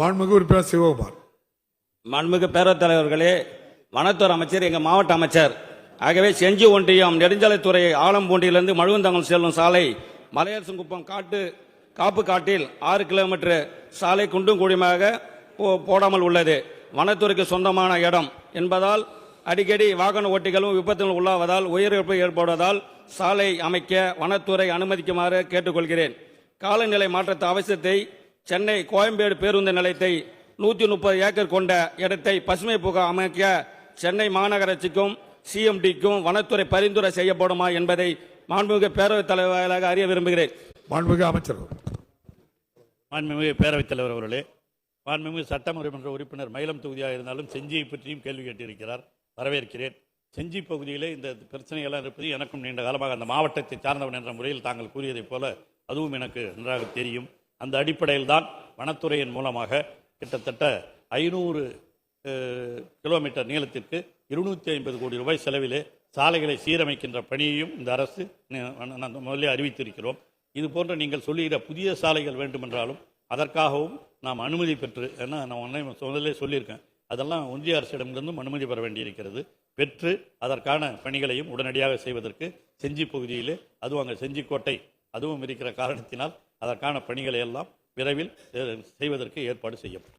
மாண்புமிகு உறுப்பினர் சிவகுமார். மாண்புமிகு பேரவைத் தலைவர்களே வனத்துறை அமைச்சர் எங்கள் மாவட்ட அமைச்சர் ஆகவே செஞ்சி ஒன்றியம் நெடுஞ்சாலைத்துறை ஆலம்பூண்டியிலிருந்து மழுவந்தாங்கல் செல்லும் சாலை மலையரசங்குப்பம் காட்டு காப்பு காட்டில் ஆறு கிலோமீட்டர் சாலை குண்டும் கூடியமாக போ- போடாமல் உள்ளது. வனத்துறைக்கு சொந்தமான இடம் என்பதால் அடிக்கடி வாகன ஓட்டிகளும் விபத்துகள் உள்ளாவதால் உயிரிழப்பு ஏற்படுவதால் சாலை அமைக்க வனத்துறை அனுமதிக்குமாறு கேட்டுக்கொள்கிறேன். காலநிலை மாற்றத்தை அவசியத்தை சென்னை கோயம்பேடு பேருந்து நிலையத்தை நூற்றி முப்பது ஏக்கர் கொண்ட இடத்தை பசுமை பூங்கா அமைக்க சென்னை மாநகராட்சிக்கும் சிஎம்டிக்கும் வனத்துறை பரிந்துரை செய்யப்படுமா என்பதை மாண்புமிகு பேரவைத் தலைவராக அறிய விரும்புகிறேன். மாண்புமிகு அமைச்சர் மாண்புமிகு பேரவைத் தலைவர் அவர்களே மாண்புமிகு சட்டமன்ற உறுப்பினர் மயிலம் தொகுதியாக இருந்தாலும் செஞ்சியை பற்றியும் கேள்வி கேட்டிருக்கிறார். வரவேற்கிறேன். செஞ்சி பகுதியிலே இந்த பிரச்சனைகள்லாம் இருப்பது எனக்கும் நீண்ட காலமாக அந்த மாவட்டத்தை சார்ந்தவன் என்ற முறையில் தாங்கள் கூறியதைப் போல அதுவும் எனக்கு நன்றாக தெரியும். அந்த அடிப்படையில் தான் வனத்துறையின் மூலமாக கிட்டத்தட்ட ஐநூறு கிலோமீட்டர் நீளத்திற்கு இருநூற்றி ஐம்பது கோடி ரூபாய் செலவிலே சாலைகளை சீரமைக்கின்ற பணியையும் இந்த அரசு ந- அறிவித்திருக்கிறோம். இது போன்ற நீங்கள் சொல்லுகிற புதிய சாலைகள் வேண்டுமென்றாலும் அதற்காகவும் நாம் அனுமதி பெற்று ஏன்னா நான் உடனே முதல்ல சொல்லியிருக்கேன். அதெல்லாம் ஒன்றிய அரசிடமிருந்தும் அனுமதி பெற வேண்டியிருக்கிறது. பெற்று அதற்கான பணிகளையும் உடனடியாக செய்வதற்கு செஞ்சி பகுதியிலே அதுவும் அங்கே செஞ்சிக்கோட்டை அதுவும் இருக்கிற காரணத்தினால் அதற்கான பணிகளை எல்லாம் விரைவில் செய்வதற்கு ஏற்பாடு செய்யப்படும்.